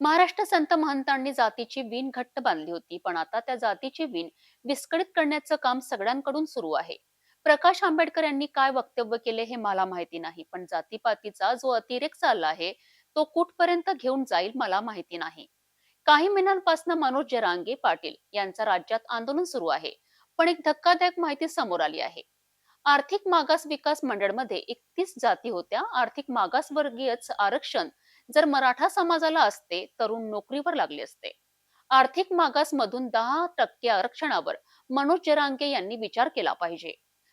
महाराष्ट्र संत महंतांनी जातीची वीण घट्ट बांधली होती पण आता त्या जातीची वीण विस्कळीत करण्याचं काम सगळ्यांकडून सुरू आहे. प्रकाश आंबेडकर यांनी काय वक्तव्य केले हे मला माहिती नाही पण जातीपातीचा जो अतिरेक चालला आहे तो कुठपर्यंत घेऊन जाईल मला माहिती नाही. काही महिन्यांपासून मनोज जरांगे पाटील यांचा राज्यात आंदोलन सुरू आहे पण एक धक्कादायक माहिती समोर आली आहे. आर्थिक मागास विकास मंडळमध्ये एकतीस जाती होत्या आर्थिक मागासवर्गीयच आरक्षण जर मराठा समाजाला असते तरुण नोकरीवर लागले असते. आर्थिक मागास मधून दहा टक्के आरक्षणावर मनोज जरांगे यांनी विचार केला पाहिजे.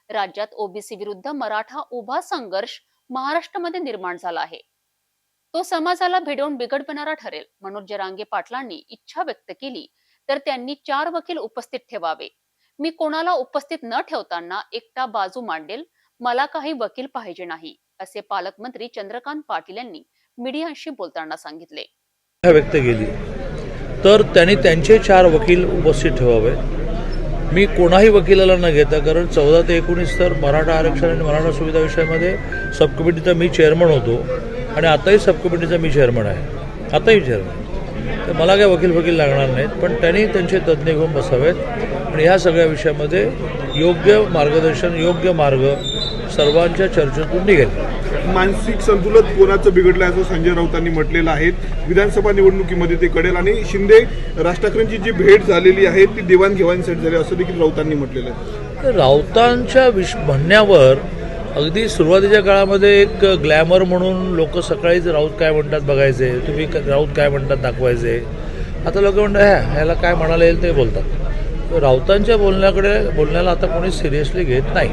राज्यात ओबीसी विरुद्ध मराठा उभा संघर्ष महाराष्ट्रामध्ये निर्माण झाला आहे. तो समाजाला भिडवून बिघडवणारा ठरेल मनोज जरांगे पाटलांनी इच्छा व्यक्त केली तर त्यांनी चार वकील उपस्थित ठेवावे. मी कोणाला उपस्थित न ठेवताना एकटा बाजू मांडेल मला काही वकील पाहिजे नाही असे पालकमंत्री चंद्रकांत पाटील यांनी मीडियाशी बोलताना सांगितले. व्यक्त केली. तर त्यांनी त्यांचे चार वकील उपस्थित ठेवावे. मी कोणाही वकिलाला न घेता कारण चौदा ते एकोणीस तर मराठा आरक्षण आणि मराठा सुविधा विषयामध्ये सबकमिटीचा मी चेअरमन होतो आणि आताही सबकमिटीचा मी चेअरमन आहे. आताही चेअरमन तर मला काय वकील वकील लागणार नाहीत पण त्यांनी त्यांचे तज्ज्ञ घेऊन बसावेत आणि ह्या सगळ्या विषयामध्ये योग्य मार्गदर्शन योग्य मार्ग सर्वांच्या चर्चेतून निघेल. मानसिक संतुलन कोणाचं बिघडलं असं संजय राऊतांनी म्हटलेलं आहे. विधानसभा निवडणुकीमध्ये ते कळेल आणि शिंदे राज ठाकरेंची जी भेट झालेली आहे ती देवाणघेवाणीसाठी झाली असं देखील राऊतांनी म्हटलेलं आहे. राऊतांच्या विश म्हणण्यावर अगदी सुरुवातीच्या काळामध्ये एक ग्लॅमर म्हणून लोक सकाळीच राऊत काय म्हणतात बघायचे तुम्ही राऊत काय म्हणतात दाखवायचे. आता लोक म्हणतात ह्या ह्याला काय म्हणायला येईल ते बोलतात. राऊतांच्या बोलण्याकडे बोलण्याला आता कोणी सिरियसली घेत नाही